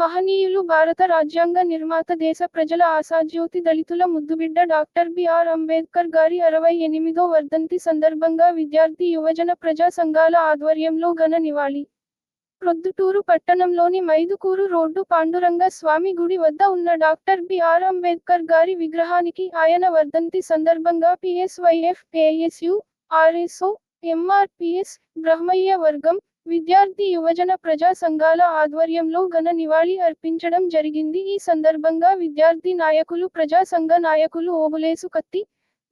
మహనీయులు భారత రాజ్యాంగ నిర్మాత దేశ ప్రజల ఆశాజ్యోతి దళితుల ముద్దుబిడ్డ డాక్టర్ బిఆర్ అంబేద్కర్ గారి అరవై ఎనిమిదో వర్ధంతి సందర్భంగా విద్యార్థి యువజన ప్రజా సంఘాల ఆధ్వర్యంలో ఘన నివాళి. ప్రొద్దుటూరు పట్టణంలోని మైదుకూరు రోడ్డు పాండురంగ స్వామి గుడి వద్ద ఉన్న డాక్టర్ బిఆర్ అంబేద్కర్ గారి విగ్రహానికి ఆయన వర్ధంతి సందర్భంగా PSYF ASU RSO MRPS Brahmaiah వర్గం విద్యార్థి యువజన ప్రజా సంఘాల ఆధ్వర్యంలో ఘన నివాళి అర్పించడం జరిగింది. ఈ సందర్భంగా విద్యార్థి నాయకులు ప్రజా సంఘ నాయకులు ఓబులేసు కత్తి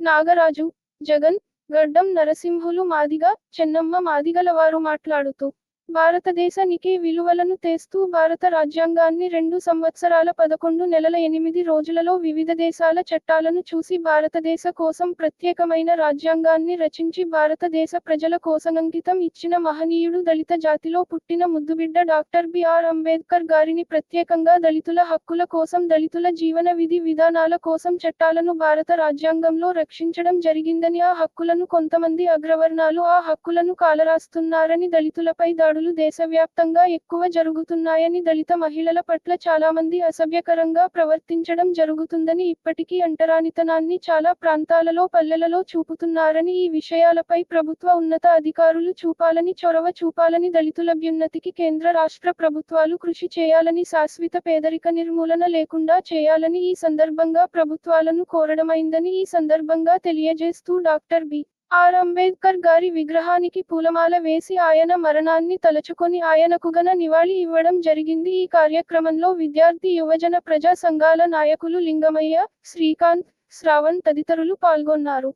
నాగరాజు జగన్ గడ్డం నరసింహులు మాదిగ చెన్నమ్మ మాదిగల వారు మాట్లాడుతూ భారతదేశానికి విలువలను తెస్తూ భారత రాజ్యాంగాన్ని రెండు సంవత్సరాల పదకొండు నెలల ఎనిమిది రోజులలో వివిధ దేశాల చట్టాలను చూసి భారతదేశ కోసం ప్రత్యేకమైన రాజ్యాంగాన్ని రచించి భారతదేశ ప్రజల కోసమంకితం ఇచ్చిన మహనీయుడు దళిత జాతిలో పుట్టిన ముద్దుబిడ్డ డాక్టర్ బిఆర్ అంబేద్కర్ గారిని ప్రత్యేకంగా దళితుల హక్కుల కోసం దళితుల జీవన విధి విధానాల కోసం చట్టాలను భారత రాజ్యాంగంలో రక్షించడం జరిగిందని ఆ హక్కులను కొంతమంది అగ్రవర్ణాలు ఆ హక్కులను కాలరాస్తున్నారని దళితులపై దాడులు దేశవ్యాప్తంగా ఎక్కువ జరుగుతున్నాయని దళిత మహిళల పట్ల చాలా మంది అసభ్యకరంగా ప్రవర్తించడం జరుగుతుందని ఇప్పటికీ అంటరానితనాన్ని చాలా ప్రాంతాలలో పల్లెలలో చూపుతున్నారని ఈ విషయాలపై ప్రభుత్వ ఉన్నత అధికారులు చూపాలని చొరవ చూపాలని దళితులభ్యున్నతికి కేంద్ర రాష్ట్ర ప్రభుత్వాలు కృషి చేయాలని శాశ్వత పేదరిక నిర్మూలన లేకుండా చేయాలని ఈ సందర్భంగా ప్రభుత్వాలను కోరడమైందని ఈ సందర్భంగా తెలియజేస్తూ డాక్టర్ బి. ఆర్. అంబేద్కర్ గారి విగ్రహానికి పూలమాల వేసి ఆయన మరణాన్ని తలచుకొని ఆయనకు గన నివాళి ఇవ్వడం జరిగింది. ఈ కార్యక్రమంలో విద్యార్థి యువజన ప్రజా సంఘాల నాయకులు లింగమయ్య శ్రీకాంత్ శ్రావణ్ తదితరులు పాల్గొన్నారు.